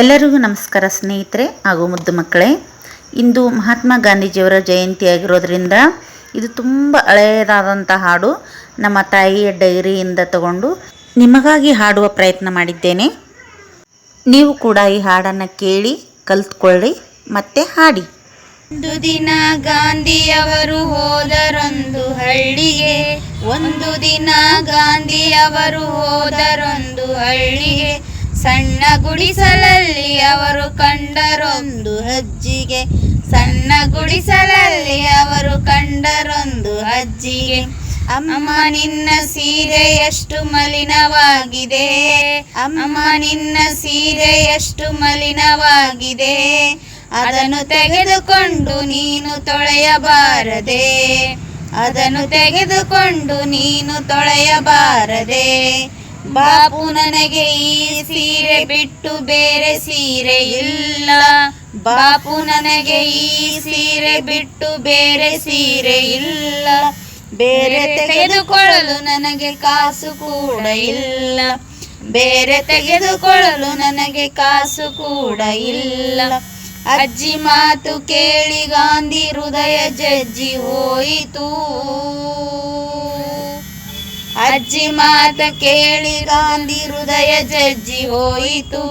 ಎಲ್ಲರಿಗೂ ನಮಸ್ಕಾರ ಸ್ನೇಹಿತರೆ ಹಾಗೂ ಮುದ್ದು ಮಕ್ಕಳೇ. ಇಂದು ಮಹಾತ್ಮ ಗಾಂಧೀಜಿಯವರ ಜಯಂತಿ ಆಗಿರೋದ್ರಿಂದ ಇದು ತುಂಬ ಹಳೆಯದಾದಂಥ ಹಾಡು ನಮ್ಮ ತಾಯಿಯ ಡೈರಿಯಿಂದ ತಗೊಂಡು ನಿಮಗಾಗಿ ಹಾಡುವ ಪ್ರಯತ್ನ ಮಾಡಿದ್ದೇನೆ. ನೀವು ಕೂಡ ಈ ಹಾಡನ್ನು ಕೇಳಿ, ಕಲ್ತ್ಕೊಳ್ಳಿ, ಮತ್ತೆ ಹಾಡಿ. ಒಂದು ದಿನ ಗಾಂಧಿಯವರು ಹೋದರೊಂದು ಹಳ್ಳಿಗೆ, ಒಂದು ದಿನ ಗಾಂಧಿಯವರು ಹೋದರೊಂದು ಹಳ್ಳಿಗೆ ಸಣ್ಣ ಗುಡಿಸಲಲ್ಲಿ ಅವರು ಕಂಡರೊಂದು ಅಜ್ಜಿಗೆ. ಸಣ್ಣ ಗುಡಿಸಲಲ್ಲಿ ಅವರು ಕಂಡರೊಂದು ಅಜ್ಜಿಗೆ. ಅಮ್ಮ, ನಿನ್ನ ಸೀರೆ ಎಷ್ಟು ಮಲಿನವಾಗಿದೆ? ಅಮ್ಮ, ನಿನ್ನ ಸೀರೆ ಎಷ್ಟು ಮಲಿನವಾಗಿದೆ? ಅದನ್ನು ತೆಗೆದುಕೊಂಡು ನೀನು ತೊಳೆಯಬಾರದೆ. ಅದನ್ನು ತೆಗೆದುಕೊಂಡು ನೀನು ತೊಳೆಯಬಾರದೆ. ಬಾಪು ನನಗೆ ಈ ಸೀರೆ ಬಿಟ್ಟು ಬೇರೆ ಸೀರೆ ಇಲ್ಲ. ಬಾಪು ನನಗೆ ಈ ಸೀರೆ ಬಿಟ್ಟು ಬೇರೆ ಸೀರೆ ಇಲ್ಲ. ಬೇರೆ ತೆಗೆದುಕೊಳ್ಳಲು ನನಗೆ ಕಾಸು ಕೂಡ ಇಲ್ಲ. ಬೇರೆ ತೆಗೆದುಕೊಳ್ಳಲು ನನಗೆ ಕಾಸು ಕೂಡ ಇಲ್ಲ. ಅಜ್ಜಿ ಮಾತು ಕೇಳಿ ಗಾಂಧಿ ಹೃದಯ ಜಜ್ಜಿ ಹೋಯಿತು. ಅಜ್ಜಿ ಮಾತ ಕೇಳಿ ಗಾಂಧಿ ಹೃದಯ ಜಜ್ಜಿ ಹೋಯಿತು.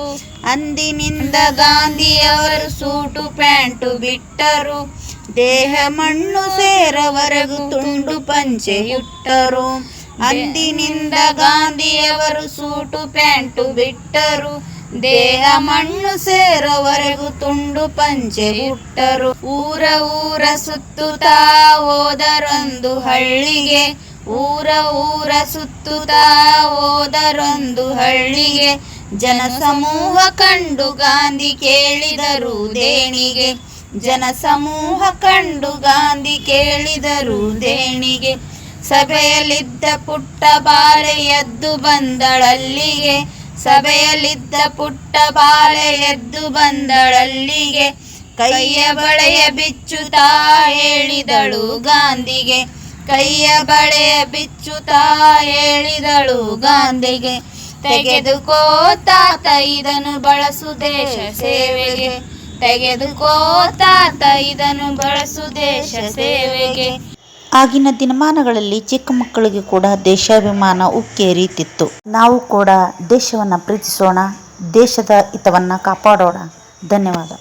ಅಂದಿನಿಂದ ಗಾಂಧಿಯವರು ಸೂಟು ಪ್ಯಾಂಟು ಬಿಟ್ಟರು. ದೇಹ ಮಣ್ಣು ಸೇರವರೆಗೂ ತುಂಡು ಪಂಚೆ ಇಟ್ಟರು ಅಂದಿನಿಂದ ಗಾಂಧಿಯವರು ಸೂಟು ಪ್ಯಾಂಟು ಬಿಟ್ಟರು. ದೇಹ ಮಣ್ಣು ಸೇರವರೆಗೂ ತುಂಡು ಪಂಚೆ ಹುಟ್ಟರು ಊರ ಊರ ಸುತ್ತುತ್ತಾ ಹೋದರೊಂದು ಹಳ್ಳಿಗೆ ಊರ ಊರ ಸುತ್ತುತ್ತಾ ಹೋದರೊಂದು ಹಳ್ಳಿಗೆ. ಜನಸಮೂಹ ಕಂಡು ಗಾಂಧಿ ಕೇಳಿದರು ದೇಣಿಗೆ. ಜನಸಮೂಹ ಕಂಡು ಗಾಂಧಿ ಕೇಳಿದರು ದೇಣಿಗೆ. ಸಭೆಯಲ್ಲಿದ್ದ ಪುಟ್ಟ ಬಾಳೆ ಎದ್ದು ಬಂದಳಲ್ಲಿಗೆ. ಸಭೆಯಲ್ಲಿದ್ದ ಪುಟ್ಟ ಬಾಳೆ ಎದ್ದು ಬಂದಳಲ್ಲಿಗೆ. ಕೈಯ ಬಳೆಯ ಬಿಚ್ಚುತ್ತಾ ಹೇಳಿದಳು ಗಾಂಧಿಗೆ. ಕೈಯ ಬಳೆ ಬಿಚ್ಚುತ್ತಾ ಹೇಳಿದಳು ಗಾಂಧಿಗೆ, ತೆಗೆದುಕೋ ತಾತ, ಇದನ್ನು ಬಳಸು ದೇಶ ಸೇವೆಗೆ ತೆಗೆದುಕೋ ತಾತ, ಇದನ್ನು ಬಳಸು ದೇಶ ಸೇವೆಗೆ ಆಗಿನ ದಿನಮಾನಗಳಲ್ಲಿ ಚಿಕ್ಕ ಮಕ್ಕಳಿಗೆ ಕೂಡ ದೇಶಾಭಿಮಾನ ಉಕ್ಕೇರಿತಿತ್ತು ನಾವು ಕೂಡ ದೇಶವನ್ನು ಪ್ರೀತಿಸೋಣ, ದೇಶದ ಹಿತವನ್ನು ಕಾಪಾಡೋಣ. ಧನ್ಯವಾದ.